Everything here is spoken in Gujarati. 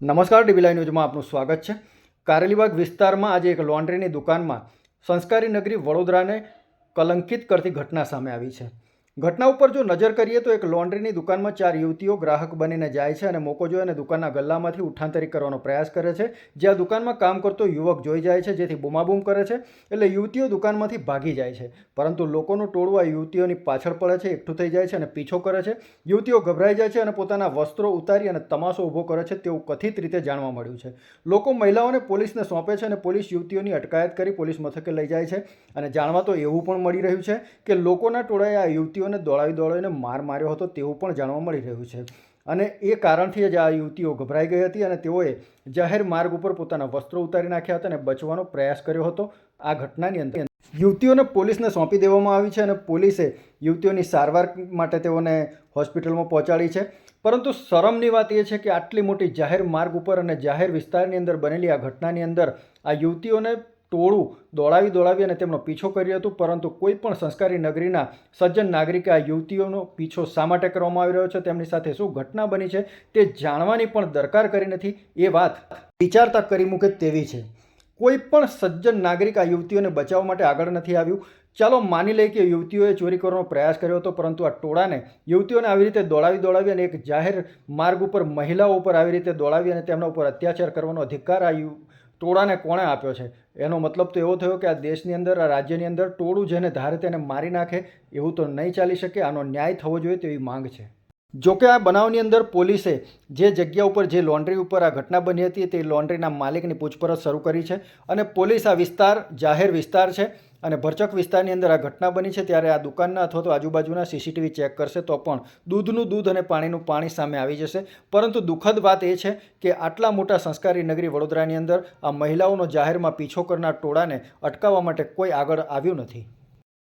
નમસ્કાર ડીબી ન્યૂઝમાં આપનું સ્વાગત છે. કારેલીબાગ વિસ્તારમાં આજે એક લોન્ડ્રીની દુકાનમાં સંસ્કારી નગરી વડોદરાને કલંકિત કરતી ઘટના સામે આવી છે. ઘટના ઉપર જો નજર કરીએ તો એક લોન્ડ્રીની દુકાનમાં ચાર યુવતીઓ ગ્રાહક બનીને જાય છે અને મોકો જોઈ અને દુકાનના ગલ્લામાંથી ઉઠાંતરી કરવાનો પ્રયાસ કરે છે. જે આ દુકાનમાં કામ કરતો યુવક જોઈ જાય છે, જેથી બૂમાબૂમ કરે છે એટલે યુવતીઓ દુકાનમાંથી ભાગી જાય છે. પરંતુ લોકોનું ટોળું આ યુવતીઓની પાછળ પડે છે, એકઠું થઈ જાય છે અને પીછો કરે છે. યુવતીઓ ગભરાઈ જાય છે અને પોતાના વસ્ત્રો ઉતારી અને તમાશો ઊભો કરે છે તેવું કથિત રીતે જાણવા મળ્યું છે. લોકો મહિલાઓને પોલીસને સોંપે છે અને પોલીસ યુવતીઓની અટકાયત કરી પોલીસ મથકે લઈ જાય છે. અને જાણવા તો એવું પણ મળી રહ્યું છે કે લોકોના ટોળાએ આ યુવતીઓને દોડાવી દોડાવીને માર માર્યો હતો તેવું પણ જાણવા મળી રહ્યું છે. અને એ કારણથી જ આ યુવતીઓ ગભરાઈ ગઈ હતી અને તેઓએ જાહેર માર્ગ ઉપર પોતાના વસ્ત્રો ઉતારી નાખ્યા હતા અને બચવાનો પ્રયાસ કર્યો હતો આ ઘટનાની અંદર. યુવતીઓને પોલીસને સોંપી દેવામાં આવી છે અને પોલીસે યુવતીઓની સારવાર માટે તેઓને હોસ્પિટલમાં પહોંચાડી છે. પરંતુ શરમની વાત એ છે કે આટલી મોટી જાહેર માર્ગ ઉપર અને જાહેર વિસ્તારની અંદર બનેલી આ ઘટનાની અંદર આ યુવતીઓને ટોળું દોડાવી દોડાવી અને તેમનો પીછો કર્યો હતો, પરંતુ કોઈ પણ સંસ્કારી નગરીના સજ્જન નાગરિકે આ યુવતીઓનો પીછો શા માટે કરવામાં આવી રહ્યો છે, તેમની સાથે શું ઘટના બની છે, તે જાણવાની પણ દરકાર કરી નથી, એ વાત વિચારતા કરી મૂકે તેવી છે. કોઈ પણ સજ્જન નાગરિક આ યુવતીઓને બચાવવા માટે આગળ નથી આવ્યું. ચાલો માની લઈએ કે યુવતીઓએ ચોરી કરવાનો પ્રયાસ કર્યો હતો, પરંતુ આ ટોળાને યુવતીઓને આવી રીતે દોડાવી દોડાવી અને એક જાહેર માર્ગ ઉપર મહિલાઓ ઉપર આવી રીતે દોડાવી અને તેમના ઉપર અત્યાચાર કરવાનો અધિકાર આ ટોળાને કોણે આપ્યો છે? એનો મતલબ તો એવો થયો કે આ દેશની અંદર, આ રાજ્યની અંદર ટોળું જેને ધારે તેને મારી નાખે એવું તો નહીં ચાલી શકે, આનો ન્યાય થવો જોઈએ તેવી માંગ છે. જોકે આ બનાવની અંદર પોલીસે જે જગ્યા ઉપર જે લોન્ડ્રી ઉપર આ ઘટના બની હતી તે લોન્ડ્રીના માલિકની પૂછપરછ શરૂ કરી છે અને પોલીસ આ વિસ્તાર, જાહેર વિસ્તાર છે અને ભરચક વિસ્તારની અંદર આ ઘટના બની છે ત્યારે આ દુકાનના અથવા તો આજુબાજુના સીસીટીવી ચેક કરશે તો પણ દૂધનું દૂધ અને પાણીનું પાણી સામે આવી જશે. પરંતુ દુઃખદ વાત એ છે કે આટલા મોટા સંસ્કારી નગરી વડોદરાની અંદર આ મહિલાઓનો જાહેરમાં પીછો કરનાર ટોળાને અટકાવવા માટે કોઈ આગળ આવ્યું નથી.